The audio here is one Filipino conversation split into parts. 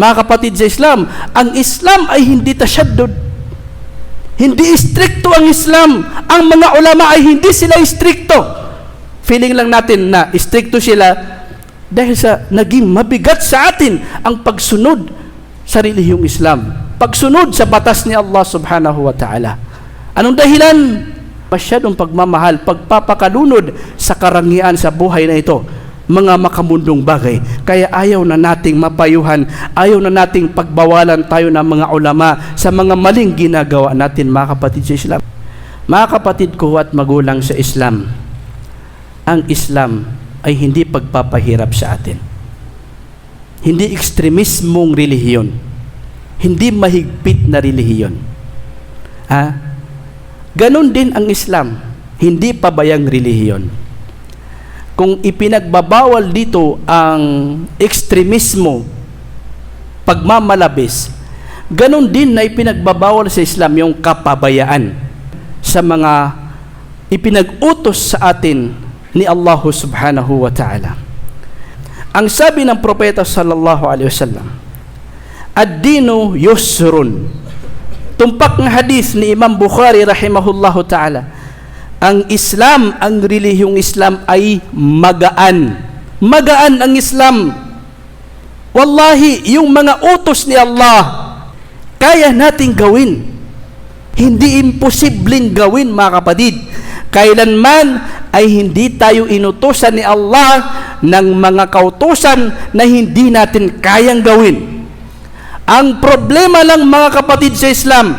Mga kapatid sa Islam, ang Islam ay hindi tasyaddud. Hindi istrikto ang Islam. Ang mga ulama ay hindi sila istrikto. Feeling lang natin na istrikto sila dahil sa naging mabigat sa atin ang pagsunod sa relihiyong Islam. Pagsunod sa batas ni Allah subhanahu wa ta'ala. Anong dahilan? Masyadong pagmamahal, pagpapakalunod sa karangian sa buhay na ito mga makamundong bagay. Kaya ayaw na nating mapayuhan, ayaw na nating pagbawalan tayo ng mga ulama sa mga maling ginagawa natin mga kapatid sa Islam. Mga kapatid ko at magulang sa Islam, ang Islam ay hindi pagpapahirap sa atin. Hindi ekstremismong relihiyon. Hindi mahigpit na relihiyon. Ha? Ganon din ang Islam. Hindi pabayang relihiyon kung ipinagbabawal dito ang ekstremismo, pagmamalabis, ganun din na ipinagbabawal sa Islam yung kapabayaan sa mga ipinag-utos sa atin ni Allah subhanahu wa ta'ala. Ang sabi ng propeta sallallahu alaihi wasallam, Ad-dinu yusrun. Tumpak ng hadith ni Imam Bukhari rahimahullahu ta'ala, ang Islam, ang relihiyong Islam ay magaan. Magaan ang Islam. Wallahi, yung mga utos ni Allah, kaya nating gawin. Hindi imposibleng gawin, mga kapatid. Kailanman ay hindi tayo inutusan ni Allah ng mga kautusan na hindi natin kayang gawin. Ang problema lang, mga kapatid sa Islam,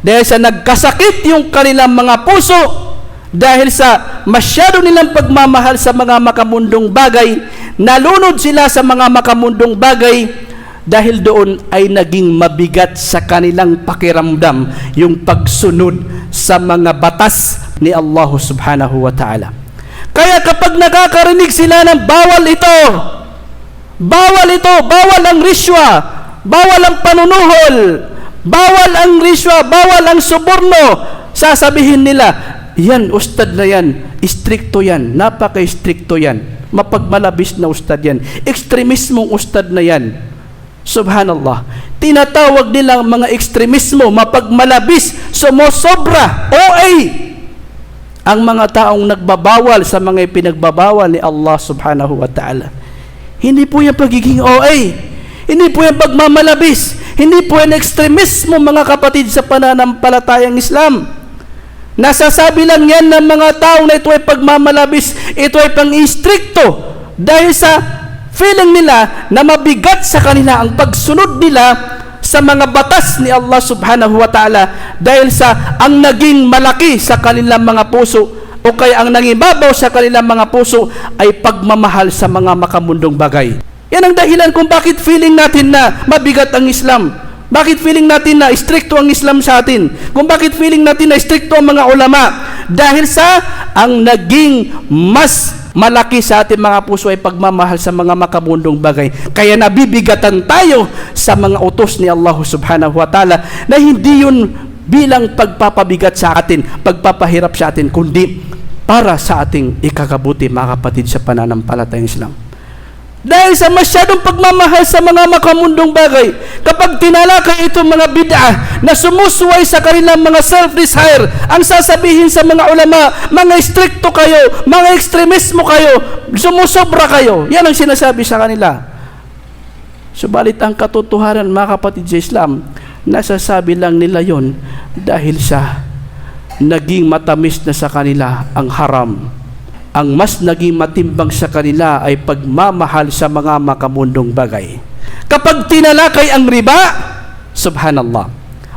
dahil sa nagkasakit yung kanilang mga puso, dahil sa masyado nilang pagmamahal sa mga makamundong bagay, nalunod sila sa mga makamundong bagay dahil doon ay naging mabigat sa kanilang pakiramdam yung pagsunod sa mga batas ni Allah subhanahu wa ta'ala. Kaya kapag nakakarinig sila ng bawal ito, bawal ito, bawal ang riswa, bawal ang panunuhol, bawal ang riswa, bawal ang suborno, sasabihin nila, yan, ustad na yan. Istrikto yan. Napaka-istrikto yan. Mapagmalabis na ustad yan. Ekstremismong ustad na yan. Subhanallah. Tinatawag nilang mga ekstremismo, mapagmalabis, sumusobra, OA. Ang mga taong nagbabawal sa mga ipinagbabawal ni Allah subhanahu wa ta'ala. Hindi po yan pagiging OA. Hindi po yan pagmamalabis. Hindi po yan ekstremismo mga kapatid sa pananampalatayang Islam. Nasasabi lang yan ng mga taong na ito ay pagmamalabis, ito ay pang-istrikto dahil sa feeling nila na mabigat sa kanila ang pagsunod nila sa mga batas ni Allah subhanahu wa ta'ala dahil sa ang naging malaki sa kanilang mga puso o kaya ang nangibabaw sa kanilang mga puso ay pagmamahal sa mga makamundong bagay. Yan ang dahilan kung bakit feeling natin na mabigat ang Islam. Bakit feeling natin na stricto ang Islam sa atin? Kung bakit feeling natin na stricto ang mga ulama? Dahil sa ang naging mas malaki sa ating mga puso ay pagmamahal sa mga makamundong bagay. Kaya nabibigatan tayo sa mga utos ni Allah subhanahu wa ta'ala na hindi yun bilang pagpapabigat sa atin, pagpapahirap sa atin, kundi para sa ating ikakabuti mga kapatid sa pananampalatayang Islam. Dahil sa masyadong pagmamahal sa mga makamundong bagay, kapag tinalakay itong mga bid'ah na sumusuway sa kanilang mga self-desire, ang sasabihin sa mga ulama, mga stricto kayo, mga ekstremismo kayo, sumusobra kayo. Yan ang sinasabi sa kanila. Subalit ang katotohanan, mga kapatid sa Islam, nasasabi lang nila yon dahil sa naging matamis na sa kanila ang haram ang mas naging matimbang sa kanila ay pagmamahal sa mga makamundong bagay. Kapag tinalakay ang riba, subhanallah,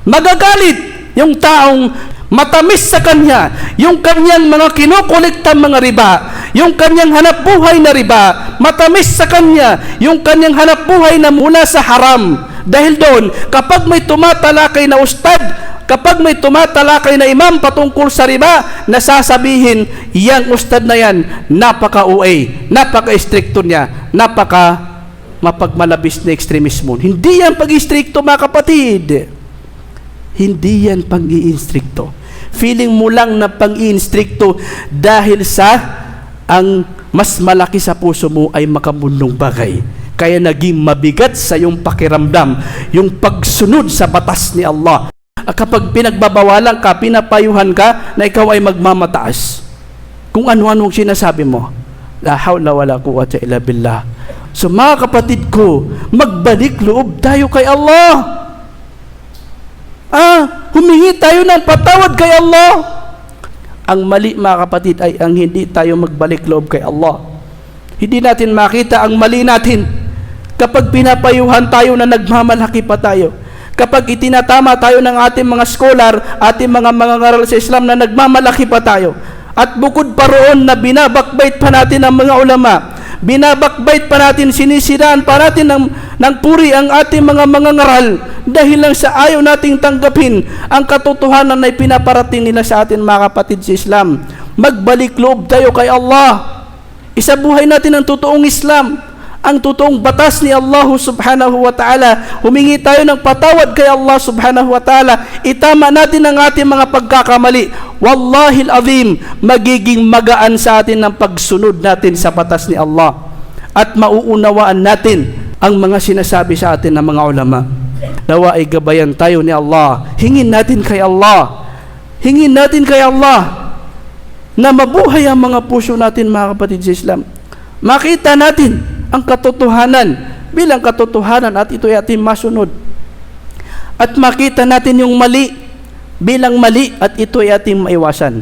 magagalit yung taong matamis sa kanya, yung kanyang mga kinukuliktang mga riba, yung kanyang hanap buhay na riba, matamis sa kanya, yung kanyang hanap buhay na mula sa haram. Dahil doon, kapag may tumatalakay na ustad, Kapag may tumatalakay na imam patungkol sa riba, nasasabihin, yang ustad na yan, napaka-UA, napaka-istrikto niya, napaka mapagmalabis na ekstremismo. Hindi yan pag-istrikto mga kapatid. Hindi yan pag-iinstrikto. Feeling mo lang na pag-iinstrikto dahil sa ang mas malaki sa puso mo ay makamundong bagay. Kaya naging mabigat sa iyong pakiramdam yung pagsunod sa batas ni Allah. Ah, Kapag pinagbabawalan ka, pinapayuhan ka na ikaw ay magmamataas. Kung ano-anong sinasabi mo. La hawla wala quwwata illa billah. So mga kapatid ko, magbalik loob tayo kay Allah. Ah, humingi tayo ng patawad kay Allah. Ang mali mga kapatid ay ang hindi tayo magbalik loob kay Allah. Hindi natin makita ang mali natin kapag pinapayuhan tayo na nagmamalaki pa tayo. Kapag itinatama tayo ng ating mga scholar, ating mga mga ngaral sa Islam na nagmamalaki pa tayo. At bukod pa roon na binabakbait pa natin ang mga ulama, binabakbait pa natin, sinisiraan pa natin ng, ng puri ang ating mga mga ngaral dahil lang sa ayaw nating tanggapin ang katotohanan na pinaparating nila sa atin mga kapatid sa Islam. Magbalik loob tayo kay Allah. Isabuhay natin ang totoong Islam, ang totoong batas ni Allah subhanahu wa ta'ala. Humingi tayo ng patawad kay Allah subhanahu wa ta'ala. Itama natin ang ating mga pagkakamali. Wallahi azim magiging magaan sa atin ang pagsunod natin sa batas ni Allah. At mauunawaan natin ang mga sinasabi sa atin ng mga ulama. Nawa ay gabayan tayo ni Allah. Hingin natin kay Allah. Hingin natin kay Allah na mabuhay ang mga puso natin mga kapatid sa Islam. Makita natin ang katotohanan bilang katotohanan at ito ay ating masunod. At makita natin yung mali bilang mali at ito ay ating maiwasan.